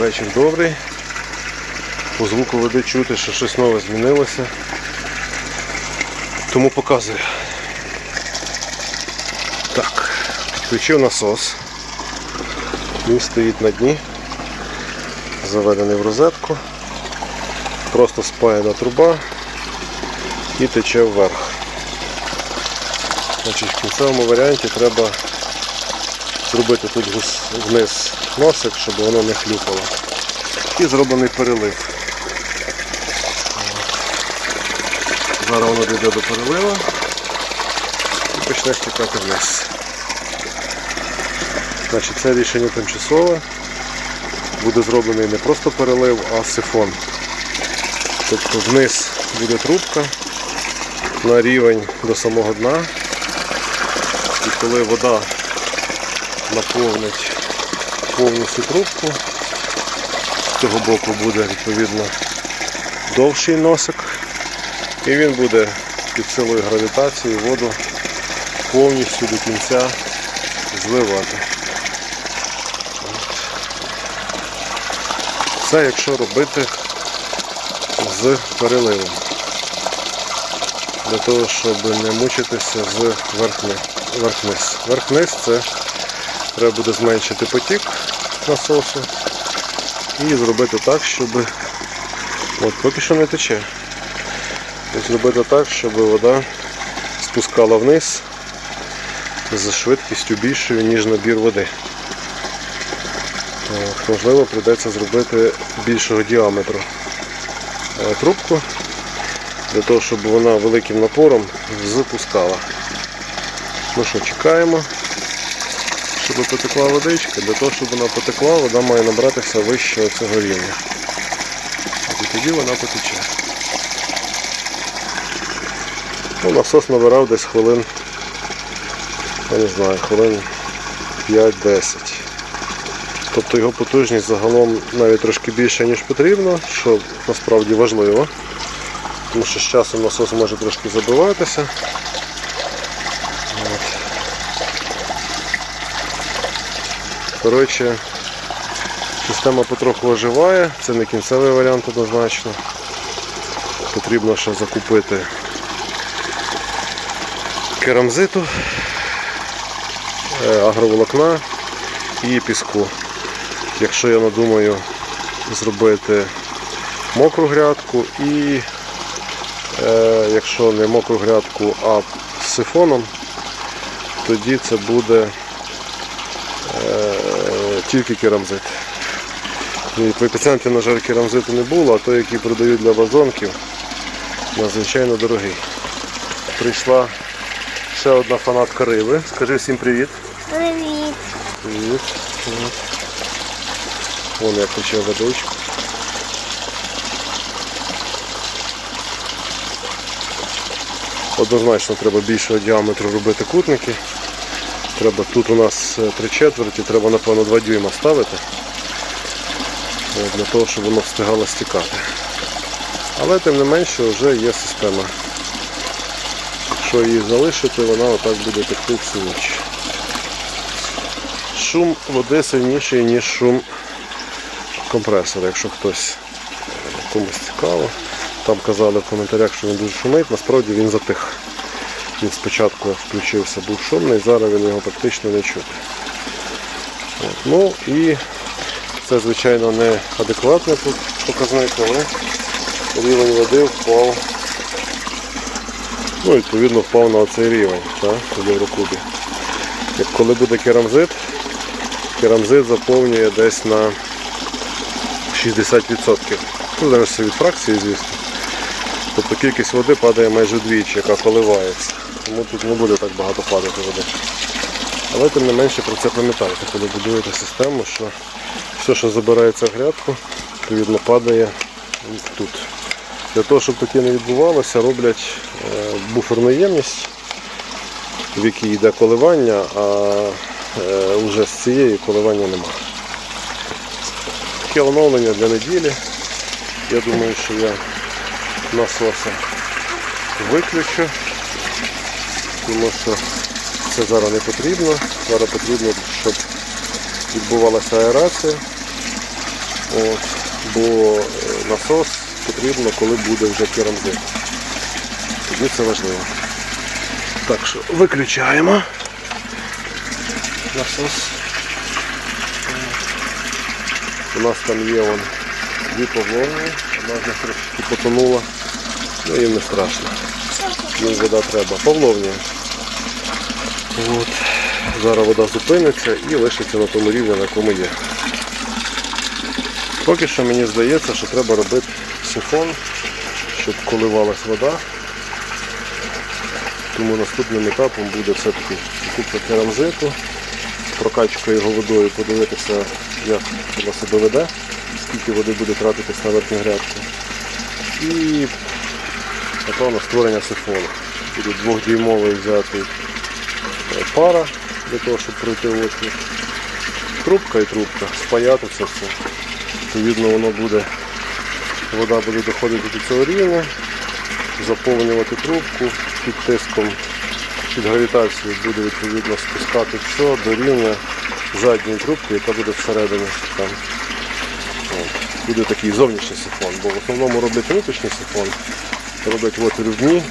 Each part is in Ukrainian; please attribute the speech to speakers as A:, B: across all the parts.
A: вечір добрий. По звуку води чути, що щось нове змінилося. Тому показую. Так, підключив насос. Він стоїть на дні, заведений в розетку. Просто спаяна труба і тече вверх. Значить, в кінцевому варіанті треба зробити тут вниз носик, щоб воно не хлюпало. І зроблений перелив. Зараз воно дійде до перелива і почне стікати вниз. Значить, це рішення тимчасове. Буде зроблений не просто перелив, а сифон. Тобто вниз буде трубка на рівень до самого дна. І коли вода наповнить повністю трубку, з цього боку буде відповідно довший носик. І він буде під силою гравітації воду повністю до кінця зливати. Це якщо робити з переливом. Для того, щоб не мучитися з верх-ни- верх-низ. Верх-низ це треба буде зменшити потік насосу і зробити так, щоб от поки що не тече. Зробити так, щоб вода спускала вниз з швидкістю більшою, ніж набір води. От, можливо, прийдеться зробити більшого діаметру е, трубку, для того, щоб вона великим напором запускала. Ну що, чекаємо, щоб потекла водичка. Для того, щоб вона потекла, вода має набратися вище цього рівня. І тоді вона потече. Ну, насос набирав десь хвилин, я не знаю, хвилин 5-10. Тобто його потужність загалом навіть трошки більше, ніж потрібно, що насправді важливо, тому що з часом насос може трошки забиватися. Коротше, система потроху оживає, це не кінцевий варіант однозначно. Потрібно ще закупити керамзиту, е, агроволокна і піску. Якщо я надумаю зробити мокру грядку і е, якщо не мокру грядку, а з сифоном, тоді це буде е, тільки керамзит. І в епіцентрі, на жаль, керамзиту не було, а той, який продають для вазонків, надзвичайно дорогий. Прийшла ще одна фанатка риби. Скажи всім привіт.
B: Привіт.
A: Привіт. Вон як тече водичка. Однозначно треба більшого діаметру робити кутники. Треба тут у нас е, три четверті, треба напевно 2 дюйма ставити. Для того, щоб воно встигало стікати. Але тим не менше вже є система. Якщо її залишити, вона отак буде текти всю ніч. Шум води сильніший, ніж шум компресора, якщо хтось е, комусь цікаво. Там казали в коментарях, що він дуже шумить, насправді він затих. Він спочатку включився, був шумний, зараз він його практично не чути. От. Ну і це, звичайно, не адекватний тут показник, але рівень води впав. Ну, відповідно, впав на оцей рівень так, в Єврокубі. Як коли буде керамзит, керамзит заповнює десь на 60%. Ну, залежить від фракції, звісно. Тобто кількість води падає майже вдвічі, яка коливається. Тому тут не буде так багато падати води. Але тим не менше про це пам'ятайте, коли будуєте систему, що все, що забирається в грядку, відповідно падає тут. Для того, щоб таке не відбувалося, роблять е, буферну ємність, в якій йде коливання, а е, вже з цієї коливання немає. Таке оновлення для неділі. Я думаю, що я насоса виключу, тому що це зараз не потрібно. Зараз потрібно, щоб відбувалася аерація. От, бо е, насос потрібно, коли буде вже керамзит. Тоді це важливо. Так що виключаємо насос. У нас там є вон дві павловні, одна з них потонула. Ну їм не страшно. Їм вода треба. Павловні. От. Зараз вода зупиниться і лишиться на тому рівні, на якому є. Поки що мені здається, що треба робити сифон, щоб коливалась вода. Тому наступним етапом буде все-таки покупка керамзиту, прокачка його водою, подивитися, як вона себе веде, скільки води буде тратитись на верхню грядку. І напевно створення сифону. Буде двохдюймовий взяти е, пара для того, щоб пройти отвір. Трубка і трубка, спаяти це все. Відповідно, воно буде, вода буде доходити до цього рівня, заповнювати трубку під тиском, під гравітацією буде відповідно спускати все до рівня задньої трубки, яка буде всередині. Там. Буде такий зовнішній сифон, бо в основному роблять внутрішній сифон, роблять в дні.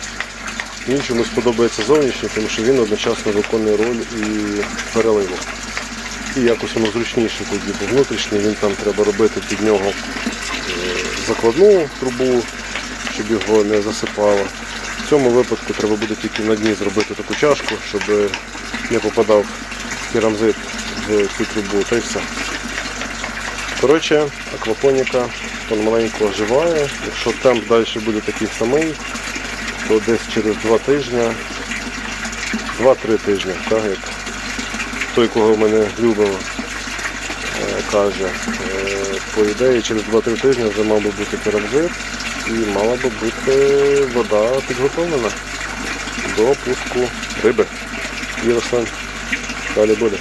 A: Мені чомусь зовнішній, тому що він одночасно виконує роль і переливу. І якось воно зручніше тоді, бо внутрішній він там треба робити під нього е, закладну трубу, щоб його не засипало. В цьому випадку треба буде тільки на дні зробити таку чашку, щоб не попадав керамзит в цю трубу. Та й все. Коротше, аквапоніка помаленьку оживає. Якщо темп далі буде такий самий, то десь через два тижні, 2-3 тижні, так, як той, кого мене любимо, е, каже, е, по ідеї через 2-3 тижні вже мав би бути керамзит і мала би бути вода підготовлена до пуску риби. І рослин. Далі буде.